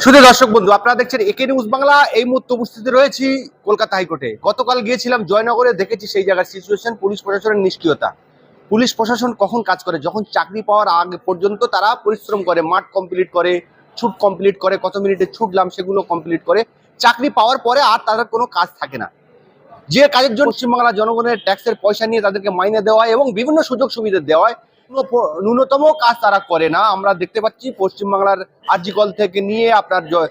শুধু দর্শক বন্ধু, আপনারা দেখছেন একে নিউজ বাংলা, এই মুহূর্তে উপস্থিত রয়েছি কলকাতা হাইকোর্টে। গতকাল গিয়েছিলাম জয়নগরে, দেখেছি সেই জায়গার সিচুয়েশন পুলিশ প্রশাসনের নিষ্ক্রিয়তা। পুলিশ প্রশাসন কখন কাজ করে? যখন চাকরি পাওয়ার আগে পর্যন্ত তারা পরিশ্রম করে, মাঠ কমপ্লিট করে, ছুট কমপ্লিট করে, কত মিনিটে ছুটলাম সেগুলো কমপ্লিট করে। চাকরি পাওয়ার পরে আর তাদের কোনো কাজ থাকে না। যে কাজের জন্য পশ্চিমবাংলার জনগণের ট্যাক্সের পয়সা নিয়ে তাদেরকে মাইনে দেওয়া এবং বিভিন্ন সুযোগ সুবিধা দেওয়া ন্যূন- ন্যূনতম কাজ তারা করে না। আমরা দেখতে পাচ্ছি পশ্চিমবাংলার আরজিকল থেকে নিয়ে আপনার জয়-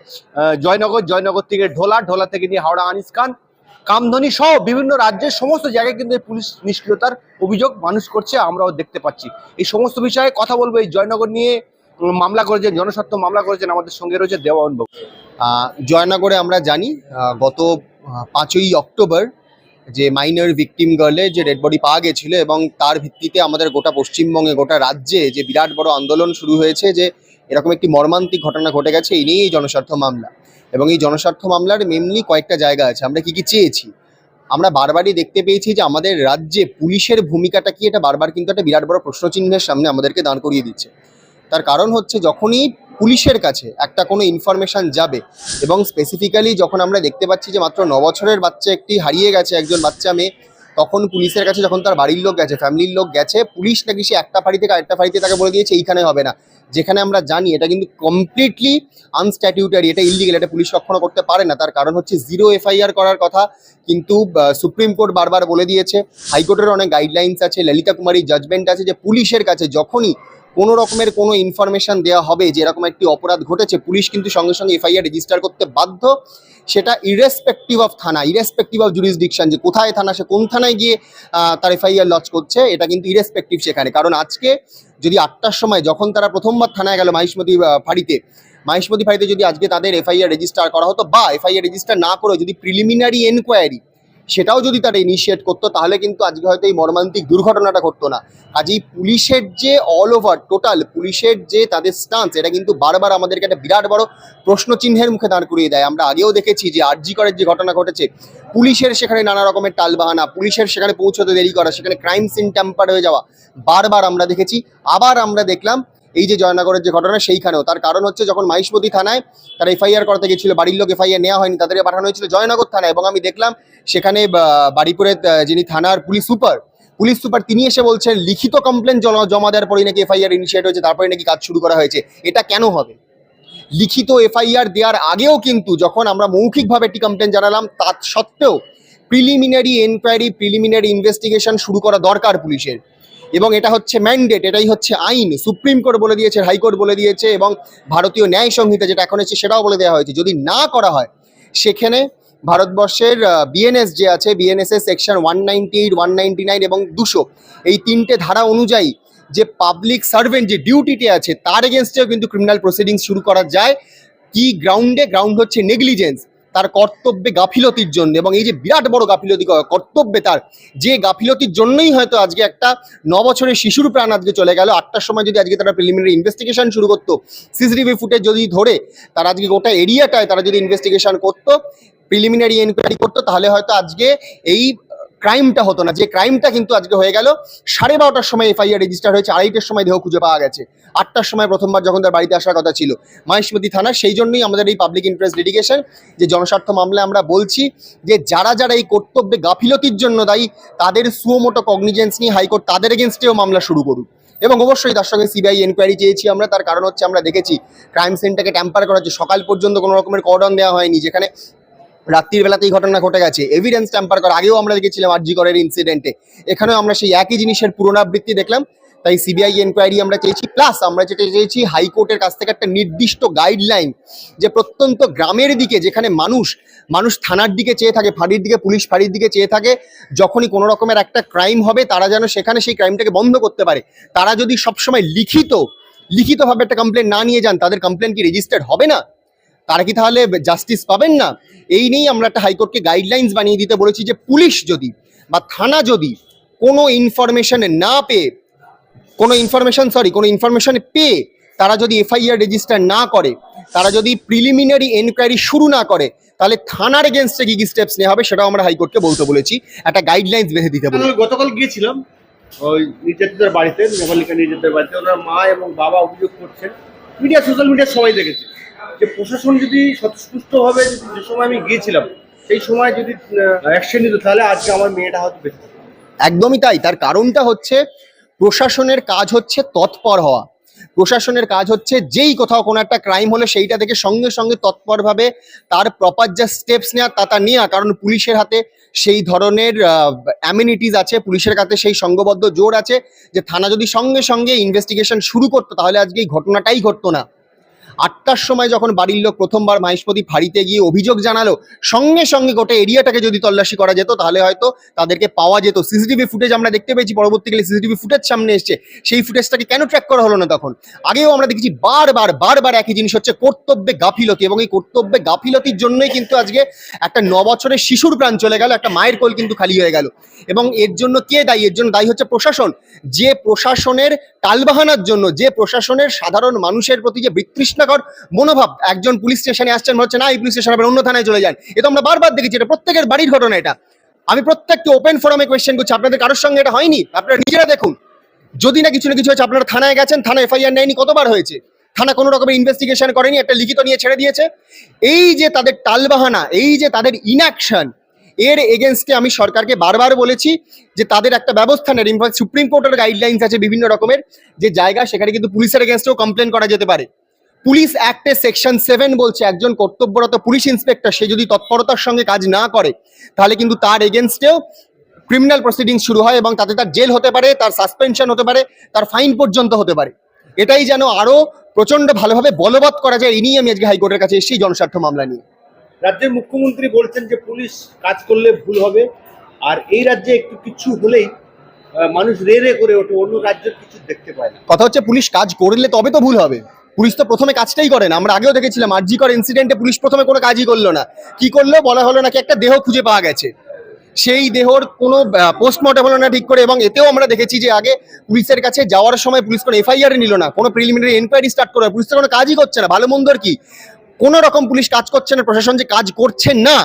জয়নগর জয়নগর থেকে ঢোলা ঢোলা থেকে নিয়ে হাওড়া আনিস খান কামধনি সহ বিভিন্ন রাজ্যের সমস্ত জায়গায় কিন্তু এই পুলিশ নিষ্ক্রিয়তার অভিযোগ মানুষ করছে আমরাও দেখতে পাচ্ছি। এই সমস্ত বিষয়ে কথা বলব এই জয়নগর নিয়ে। মামলা করেছেন জনস্বার্থ মামলা করেছেন আমাদের সঙ্গে রয়েছে দেওয়ান আহ, জয়নগরে আমরা জানি গত পাঁচই অক্টোবর যে মাইনর ভিকটিম গার্লের যে ডেড বডি পাওয়া গেছিল এবং তার ভিত্তিতে আমাদের গোটা পশ্চিমবঙ্গে, গোটা রাজ্যে যে বিরাট বড় আন্দোলন শুরু হয়েছে যে এরকম একটি মর্মান্তিক ঘটনা ঘটে গেছে, এই নিয়েই জনস্বার্থ মামলা। এবং এই জনস্বার্থ মামলার মেনলি কয়েকটা জায়গা আছে। আমরা কি কি চেয়েছি? আমরা বারবারই দেখতে পেয়েছি যে আমাদের রাজ্যে পুলিশের ভূমিকাটা কি, এটা বারবার কিন্তু একটা বিরাট বড় প্রশ্নচিহ্নের সামনে আমাদেরকে দাঁড় করিয়ে দিচ্ছে। তার কারণ হচ্ছে যখনই পুলিশের কাছে একটা কোনো ইনফরমেশন যাবে। এবং স্পেসিফিক্যালি যখন আমরা দেখতে পাচ্ছি যে মাত্র ন বছরের বাচ্চা একটি হারিয়ে গেছে, একজন বাচ্চা মেয়ে, তখন পুলিশের কাছে যখন তার বাড়ির লোক গেছে ফ্যামিলির লোক গেছে, পুলিশ নাকি সে একটা ফাঁড়ি থেকে আরেকটা ফাঁড়িতে তাকে বলে দিয়েছে, এইখানে হবে না। যেখানে আমরা জানি এটা কিন্তু কমপ্লিটলি আনস্ট্যাটিউটারি এটা ইলিগেল এটা পুলিশ কখনো করতে পারে না। তার কারণ হচ্ছে জিরো এফআইআর করার কথা, কিন্তু সুপ্রিম কোর্ট বারবার বলে দিয়েছে। হাইকোর্টের অনেক গাইডলাইন্স আছে ললিতা কুমারী জাজমেন্ট আছে যে পুলিশের কাছে যখনই কোনো রকমের কোনো ইনফরমেশন দেওয়া হবে যে এরকম একটি অপরাধ ঘটেছে, পুলিশ কিন্তু সঙ্গে সঙ্গে এফআইআর রেজিস্টার করতে বাধ্য। সেটা ইরেসপেক্টিভ অফ থানা ইরেসপেক্টিভ অফ জুরিসডিকশন যে কোথায় থানা, সে কোন থানায় গিয়ে তার এফআইআর লঞ্চ করছে, এটা কিন্তু ইরেসপেক্টিভ সেখানে। কারণ আজকে যদি আটটার সময় যখন তারা প্রথমবার থানায় গেল মাহিষ্মতি ফাঁড়িতে মাহিষ্মতি ফাঁড়িতে যদি আজকে তাদের এফআইআর রেজিস্টার করা হতো বা এফআইআর রেজিস্টার না করে যদি প্রিলিমিনারি এনকোয়ারি সেটাও যদি তারা ইনিশিয়েট করতো, তাহলে কিন্তু আজকে হয়তো এই মর্মান্তিক দুর্ঘটনাটা ঘটতো না। কাজেই পুলিশের যে অল ওভার টোটাল পুলিশের যে তাদের স্টান্স এটা কিন্তু বারবার আমাদেরকে একটা বিরাট বড় প্রশ্নচিহ্নের মুখে দাঁড় করিয়ে দেয়। আমরা আগেও দেখেছি যে আরজি করের যে ঘটনা ঘটেছে, পুলিশের সেখানে নানা রকমের টালবাহানা, পুলিশের সেখানে পৌঁছতে দেরি করা, সেখানে ক্রাইম সিন ট্যাম্পার হয়ে যাওয়া, বারবার আমরা দেখেছি। আবার আমরা দেখলাম এই যে জয়নগরের যে ঘটনা, সেইখানেও। তার কারণ হচ্ছে যখন মাহিষ্মতি থানায় তারা এফআইআর করতে গেছিল বাড়ির লোক এফআইআর নেওয়া হয়নি তাদেরকে পাঠানো হয়েছিল জয়নগর থানায়। এবং আমি দেখলাম সেখানে বাড়িপুরের যিনি থানার পুলিশ সুপার পুলিশ সুপার, তিনি এসে বলছেন, লিখিত কমপ্লেন জমা দেওয়ার পরেই নাকি এফআইআর ইনিশিয়েট হয়েছে, তারপরে নাকি কাজ শুরু করা হয়েছে। এটা কেন হবে? লিখিত এফআইআর দেওয়ার আগেও কিন্তু যখন আমরা মৌখিকভাবে একটি কমপ্লেন জানালাম তা সত্ত্বেও প্রিলিমিনারি এনকোয়ারি প্রিলিমিনারি ইনভেস্টিগেশন শুরু করা দরকার পুলিশের। এবং এটা হচ্ছে ম্যান্ডেট এটাই হচ্ছে আইন। সুপ্রিম কোর্ট বলে দিয়েছে, হাইকোর্ট বলে দিয়েছে এবং ভারতীয় ন্যায় সংহিতা যেটা এখন হচ্ছে সেটাও বলে দেওয়া হয়েছে। যদি না করা হয়, সেখানে ভারতবর্ষের বিএনএস যে আছে বিএনএস এর section one ninety eight one ninety nine এবং দুশো, এই তিনটে ধারা অনুযায়ী যে পাবলিক সার্ভেন্ট যে ডিউটিতে আছে, তার এগেনস্টেও কিন্তু ক্রিমিনাল প্রসিডিংস শুরু করা যায়। কি গ্রাউন্ডে গ্রাউন্ড হচ্ছে নেগলিজেন্স তার কর্তব্যে গাফিলতির জন্য এবং এই যে বিরাট বড় গাফিলতি কর্তব্যে তার যে গাফিলতির জন্যই হয়তো আজকে একটা ন বছরের শিশুর প্রাণ আজকে চলে গেল। আটটার সময় যদি আজকে তারা প্রিলিমিনারি ইনভেস্টিগেশন শুরু করতো সিসিটিভি ফুটেজ যদি ধরে তারা আজকে গোটা এরিয়াটায় তারা যদি ইনভেস্টিগেশন করতো প্রিলিমিনারি এনকোয়ারি করতো, তাহলে হয়তো আজকে এই ক্রাইমটা হতো না। যে ক্রাইমটা কিন্তু আজকে হয়ে গেল, সাড়ে বারোটার সময় এফআইআর রেজিস্টার হয়েছে, আড়াইটার সময় দেহ খুঁজে পাওয়া গেছে। আটটার সময় প্রথমবার যখন তার বাড়িতে আসার কথা ছিল। মহেশমতি থানা, সেই জন্যই আমাদের এই পাবলিক ইন্টারেস্ট লিটিগেশন যে জনস্বার্থ মামলায় আমরা বলছি, যে যারা যারা এই কর্তব্যে গাফিলতির জন্য দায়ী, তাদের সুমোটো কগনিজেন্স নিয়ে হাইকোর্ট তাদের এগেনস্টেও মামলা শুরু করুক। এবং অবশ্যই তার সঙ্গে সিবিআই এনকোয়ারি চেয়েছি আমরা, তার কারণ হচ্ছে আমরা দেখেছি ক্রাইম সিনটাকে ট্যাম্পার করা হচ্ছে সকাল পর্যন্ত কোনো রকমের কর্ডন দেওয়া হয়নি, যেখানে রাত্রির বেলাতেই ঘটনা ঘটে গেছে। এভিডেন্স ট্যাম্পার করা। আগেও আমরা দেখেছিলাম আরজি করের ইনসিডেন্টে এখানেও আমরা সেই একই জিনিসের পুনরাবৃত্তি দেখলাম। তাই সিবিআই এনকোয়ারি আমরা চেয়েছি। প্লাস আমরা যেটা চেয়েছি হাইকোর্টের কাছ থেকে একটা নির্দিষ্ট গাইডলাইন যে প্রত্যন্ত গ্রামের দিকে যেখানে মানুষ মানুষ থানার দিকে চেয়ে থাকে, ফাঁড়ির দিকে, পুলিশ ফাঁড়ির দিকে চেয়ে থাকে, যখনই কোনো রকমের একটা ক্রাইম হবে, তারা যেন সেখানে সেই ক্রাইমটাকে বন্ধ করতে পারে। তারা যদি সবসময় লিখিত, লিখিতভাবে একটা কমপ্লেন না নিয়ে যান, তাদের কমপ্লেন কি রেজিস্টার্ড হবে না? তারা কি তাহলে জাস্টিস পাবেন না? এই নিয়েই আমরা একটা হাইকোর্টকে গাইডলাইন্স বানিয়ে দিতে বলেছি যে পুলিশ যদি বা থানা যদি কোনো ইনফরমেশন না পেয়ে, কোনো ইনফরমেশন সরি কোনো ইনফরমেশন পেয়ে তারা যদি এফআইআর রেজিস্টার না করে, তারা যদি প্রিলিমিনারি এনকোয়ারি শুরু না করে, তাহলে থানার এগেনস্টে কি কি স্টেপস নেওয়া হবে সেটাও আমরা হাইকোর্টকে বলতে বলেছি। একটা গাইডলাইন্স বেঁধে দিতে বলেছি। গতকাল গিয়েছিলাম, ওই নির্যাতিতার বাড়িতে নেপালিকা নির্যাতিতার বাড়িতে। ওনার মা এবং বাবা অভিযোগ করছেন। মিডিয়া সোশ্যাল মিডিয়া সবাই দেখেছে। যে প্রশাসন যদি স্বতঃস্ফূর্তভাবে যদি যে সময় আমি গিয়েছিলাম, সেই সময় যদি অ্যাকশন নিত, তাহলে আজকে আমার মেয়েটা হয়তো বেঁচে একদমই তাই। তার কারণটা হচ্ছে প্রশাসনের কাজ হচ্ছে তৎপর হওয়া। প্রশাসনের কাজ হচ্ছে যেই কোথাও কোনো একটা ক্রাইম হলে সেইটা থেকে সঙ্গে সঙ্গে তৎপরভাবে তার প্রপার যা স্টেপস নেওয়া তা তা নেওয়া কারণ পুলিশের হাতে সেই ধরনের অ্যামিনিটিস আছে, পুলিশের কাছে সেই সংঘবদ্ধ জোর আছে যে থানা যদি সঙ্গে সঙ্গে ইনভেস্টিগেশন শুরু করতো, তাহলে আজকে এই ঘটনাটাই ঘটতো না। আটটার সময় যখন বাড়ির লোক প্রথমবার মাহেশপতি ফাঁড়িতে গিয়ে অভিযোগ জানালো, সঙ্গে সঙ্গে গোটা এরিয়াটাকে যদি তল্লাশি করা যেত, তাহলে হয়তো তাদেরকে পাওয়া যেত। সিসিটিভি ফুটেজ আমরা দেখতে পেয়েছি, পরবর্তীকালে সিসিটিভি ফুটেজ সামনে এসছে। সেই ফুটেজটাকে কেন ট্র্যাক করা হলো না তখন? আগেও আমরা দেখেছি বারবার বারবার একই জিনিস হচ্ছে, কর্তব্যে গাফিলতি এবং এই কর্তব্যে গাফিলতির জন্যই কিন্তু আজকে একটা ন বছরের শিশুর প্রাণ চলে গেল, একটা মায়ের কোল কিন্তু খালি হয়ে গেল। এবং এর জন্য কে দায়ী? এর জন্য দায়ী হচ্ছে প্রশাসন। যে প্রশাসনের টালবাহানার জন্য, যে প্রশাসনের সাধারণ মানুষের প্রতি যে বিতৃষ্ণাকর মনোভাব। একজন পুলিশ স্টেশনে আসছেন হচ্ছে না এই পুলিশ স্টেশন আবার অন্য থানায় চলে যান এ তো আমরা বারবার দেখেছি, এটা প্রত্যেকের বাড়ির ঘটনা এটা। আমি প্রত্যেককে ওপেন ফোরামে কোয়েশ্চেন করছি, আপনাদের কারোর সঙ্গে এটা হয়নি? আপনারা নিজেরা দেখুন। যদি না কিছু না কিছু হয়েছে, আপনারা থানায় গেছেন থানা এফআইআর নেয়নি, কতবার হয়েছে? থানা কোনো রকমের ইনভেস্টিগেশন করেনি, একটা লিখিত নিয়ে ছেড়ে দিয়েছে। এই যে তাদের টালবাহানা, এই যে তাদের ইনঅ্যাকশন এর এগেনস্টে আমি সরকারকে বারবার বলেছি যে তাদের একটা ব্যবস্থা নেই ইনফ্যাক্ট সুপ্রিম কোর্টের গাইডলাইন্স আছে বিভিন্ন রকমের, যে জায়গা সেখানে কিন্তু পুলিশের এগেনস্টেও কমপ্লেন করা যেতে পারে। পুলিশ অ্যাক্টে সেকশন সেভেন বলছে একজন কর্তব্যরত পুলিশ ইন্সপেক্টর সে যদি তৎপরতার সঙ্গে কাজ না করে তাহলে কিন্তু তার এগেনস্টেও ক্রিমিনাল প্রসিডিং শুরু হয় এবং তাতে তার জেল হতে পারে তার সাসপেনশন হতে পারে তার ফাইন পর্যন্ত হতে পারে। এটাই যেন আরও প্রচণ্ড ভালোভাবে বলবৎ করা যায় এই নিয়ে আমি আজকে হাইকোর্টের কাছে এসেছি জনস্বার্থ মামলা নিয়ে। রাজ্যের মুখ্যমন্ত্রী বলছেন যে পুলিশ কাজ করলে ভুল হবে আর এই রাজ্যে একটু কিছু হলেই মানুষ রে রে করে ওঠে অন্য রাজ্যের কিছু দেখতে পায় না। কথা হচ্ছে পুলিশ কাজ করলে তবে তো ভুল হবে। পুলিশ তো প্রথমে কাজটাই করে না। আমরা আগেও দেখেছিলাম আরজিকর ইনসিডেন্টে পুলিশ প্রথমে কোনো কাজই করল না। কি করল? বলা হলো নাকি একটা দেহ খুঁজে পাওয়া গেছে। সেই দেহর কোনো পোস্টমর্টম হলো না ঠিক করে এবং এতেও আমরা দেখেছি যে আগে পুলিশের কাছে যাওয়ার সময় পুলিশ কোনো এফআইআর নিল না। কোনো প্রিলিমিনারি এনকোয়ারি স্টার্ট করে পুলিশ তো কোনো কাজই করছে না। ভালো মন্দর কি? কোনো রকম পুলিশ কাজ করছে না প্রশাসন যে কাজ করছে না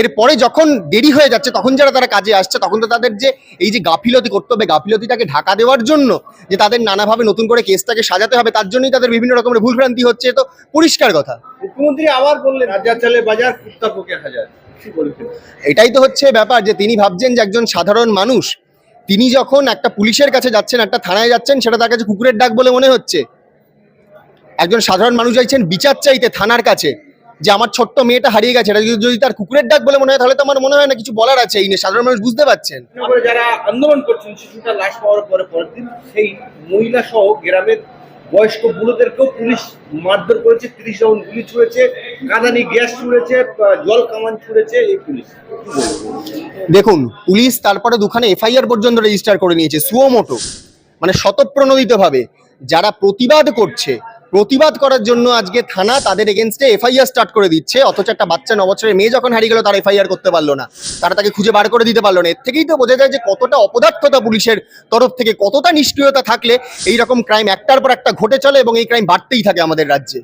এরপরে যখন দেরি হয়ে যাচ্ছে তখন যারা তারা কাজে আসছে তখন তো তাদের যে এই যে গাফিলতি করতে হবে গাফিলতিটাকে ঢাকা দেওয়ার জন্য যে তাদের নানাভাবে নতুন করে কেসটাকে সাজাতে হবে তার জন্যই তাদের বিভিন্ন রকমের ভুলভ্রান্তি হচ্ছে তো পরিষ্কার কথা। মুখ্যমন্ত্রী আবার বললেন রাজা চালে বাজার কুত্তা পোকে হাজার। এটাই তো হচ্ছে ব্যাপার যে তিনি ভাবছেন যে একজন সাধারণ মানুষ তিনি যখন একটা পুলিশের কাছে যাচ্ছেন একটা থানায় যাচ্ছেন সেটা তার কাছে কুকুরের ডাক বলে মনে হচ্ছে। একজন সাধারণ মানুষ চাইছেন বিচার চাইতে থানার কাছে যে আমার ছোট্ট মেয়েটা হারিয়ে গেছে এটা যদি তার কুকুরের ডাক বলে মনে হয় তাহলে তো আমার মনে হয় না কিছু বলার আছে। এই নিয়ে সাধারণ মানুষ বুঝতে পারছেন। যারা আন্দোলন করছেন শিশুটা লাশ পাওয়ার পরে পরের দিন সেই মহিলা সহ গ্রামের বয়স্ক বুড়োদেরকেও পুলিশ মারধর করেছে তিরিশ রাউন্ড গুলি ছুঁড়েছে কাঁদানি গ্যাস ছুঁড়েছে জল কামান ছুঁড়েছে এই পুলিশ। দেখুন পুলিশ তারপরে দুখানে এফআইআর পর্যন্ত রেজিস্টার করে নিয়েছে সুয়োমোটো মানে শতপ্রণোদিতভাবে। যারা প্রতিবাদ করছে প্রতিবাদ করার জন্য আজকে থানা তাদের এগেনস্টে এফআইআর স্টার্ট করে দিচ্ছে। অথচ একটা বাচ্চা ন বছরের মেয়ে যখন হারিয়ে গেল, তার এফআইআর করতে পারল না। তারা তাকে খুঁজে বার করে দিতে পারল না। এর থেকেই তো বোঝা যায় যে কতটা অপদার্থতা পুলিশের তরফ থেকে, কতটা নিষ্ক্রিয়তা থাকলে এই রকম ক্রাইম একটার পর একটা ঘটে চলে এবং এই ক্রাইম বাড়তেই থাকে আমাদের রাজ্যে।